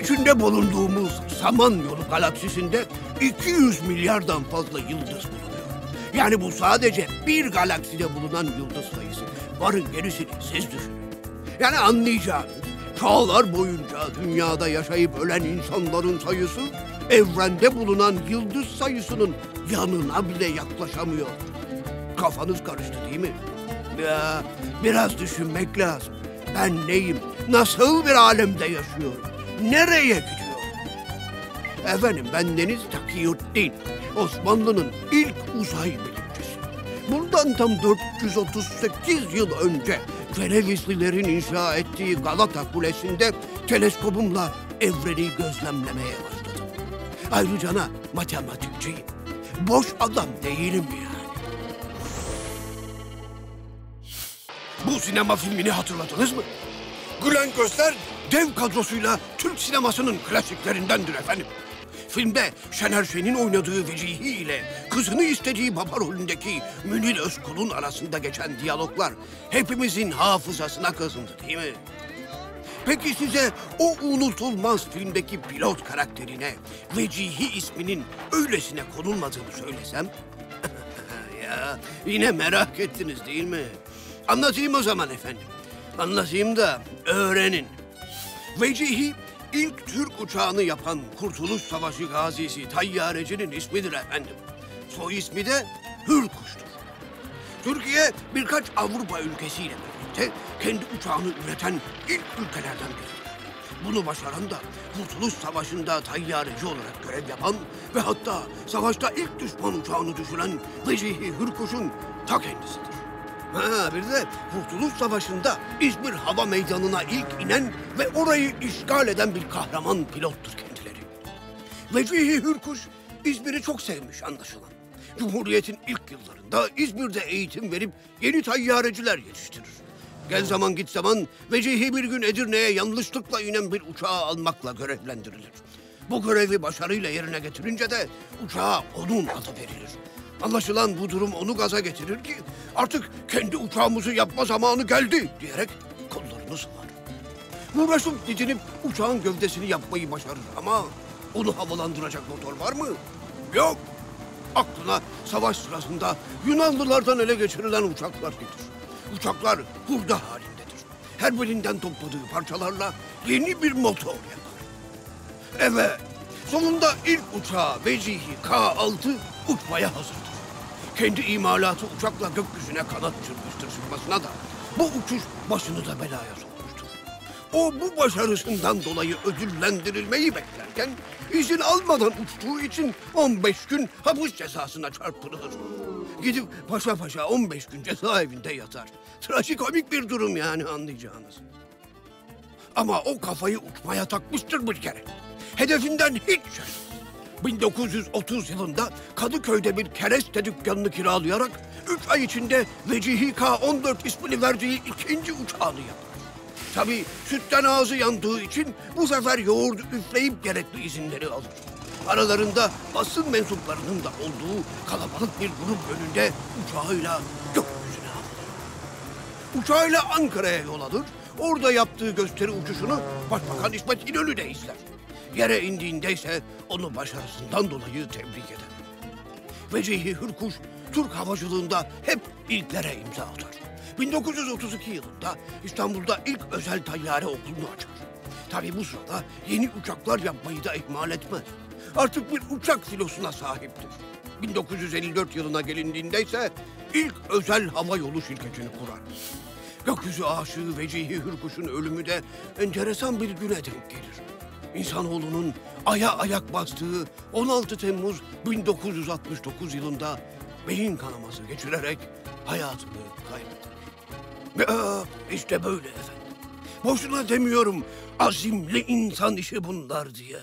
İçinde bulunduğumuz Samanyolu galaksisinde 200 milyardan fazla yıldız bulunuyor. Yani bu sadece bir galakside bulunan yıldız sayısı. Varın gerisini siz düşünün. Yani anlayacağınız çağlar boyunca dünyada yaşayıp ölen insanların sayısı evrende bulunan yıldız sayısının yanına bile yaklaşamıyor. Kafanız karıştı değil mi? Ya biraz düşünmek lazım. Ben neyim? Nasıl bir alemde yaşıyorum? Nereye gidiyorum? Efendim ben Deniz Takiyuddin. Osmanlı'nın ilk uzay bilimcisi. Bundan tam 438 yıl önce Cenevizlilerin inşa ettiği Galata Kulesi'nde teleskopumla evreni gözlemlemeye başladım. Ayrıca matematikçiyim. Boş adam değilim yani. Bu sinema filmini hatırladınız mı? Gülen Gözler dev kadrosuyla Türk sinemasının klasiklerindendir efendim. Filmde Şener Şen'in oynadığı Vecihi ile kızını istediği baba rolündeki Münir Özkul'un arasında geçen diyaloglar hepimizin hafızasına kazındı değil mi? Peki size o unutulmaz filmdeki pilot karakterine Vecihi isminin öylesine konulmadığını söylesem? ya yine merak ettiniz değil mi? Anlatayım o zaman efendim. Anlatayım da öğrenin. Vecihi ilk Türk uçağını yapan Kurtuluş Savaşı gazisi tayyarecinin ismidir efendim. Soy ismi de Hürkuş'tur. Türkiye birkaç Avrupa ülkesiyle birlikte kendi uçağını üreten ilk ülkelerden biridir. Bunu başaran da Kurtuluş Savaşı'nda tayyareci olarak görev yapan ve hatta savaşta ilk düşman uçağını düşüren Vecihi Hürkuş'un ta kendisidir. Ha bir de Kurtuluş Savaşı'nda İzmir Hava Meydanı'na ilk inen ve orayı işgal eden bir kahraman pilottur kendileri. Vecihi Hürkuş İzmir'i çok sevmiş anlaşılan. Cumhuriyet'in ilk yıllarında İzmir'de eğitim verip yeni tayyareciler yetiştirir. Gel zaman git zaman Vecihi bir gün Edirne'ye yanlışlıkla inen bir uçağı almakla görevlendirilir. Bu görevi başarıyla yerine getirince de uçağa onun adı verilir. Anlaşılan bu durum onu gaza getirir ki artık kendi uçağımızı yapma zamanı geldi diyerek kollarını sıvar. Uğraşıp didinip uçağın gövdesini yapmayı başarır ama onu havalandıracak motor var mı? Yok. Aklına savaş sırasında Yunanlılardan ele geçirilen uçaklar gelir. Uçaklar hurda halindedir. Her birinden topladığı parçalarla yeni bir motor yapar. Evet, sonunda ilk uçağı Vecihi K-6 uçmaya hazırdır. Kendi imalatı uçakla gökyüzüne kanat çırpıştır çıkmasına da bu uçuş başını da belaya sokmuştur. O bu başarısından dolayı ödüllendirilmeyi beklerken izin almadan uçtuğu için 15 gün hapis cezasına çarptırılır. Gidip paşa paşa 15 gün cezaevinde yatar. Trajikomik bir durum yani anlayacağınız. Ama o kafayı uçmaya takmıştır bir kere. Hedefinden hiç şaşırmaz. 1930 yılında Kadıköy'de bir kereste dükkanını kiralayarak 3 ay içinde Vecihi K-14 ismini verdiği ikinci uçağını yapar. Tabii sütten ağzı yandığı için bu sefer yoğurdu üfleyip gerekli izinleri alır. Aralarında basın mensuplarının da olduğu kalabalık bir grup önünde uçağıyla gökyüzüne alır. Uçağıyla Ankara'ya yol alır. Orada yaptığı gösteri uçuşunu Başbakan İsmet İnönü de izler. Yere indiğinde ise onu başarısından dolayı tebrik eder. Vecihi Hürkuş, Türk havacılığında hep ilklere imza atar. 1932 yılında İstanbul'da ilk özel tayyare okulunu açar. Tabii bu sırada yeni uçaklar yapmayı da ihmal etmez. Artık bir uçak filosuna sahiptir. 1954 yılına gelindiğinde ise ilk özel hava yolu şirketini kurar. Gökyüzü aşığı Vecihi Hürkuş'un ölümü de enteresan bir güne denk gelir. İnsanoğlunun aya ayak bastığı 16 Temmuz 1969 yılında beyin kanaması geçirerek hayatını kaybeder. Ya, işte böyle efendim. Boşuna demiyorum azimli insan işi bunlar diye.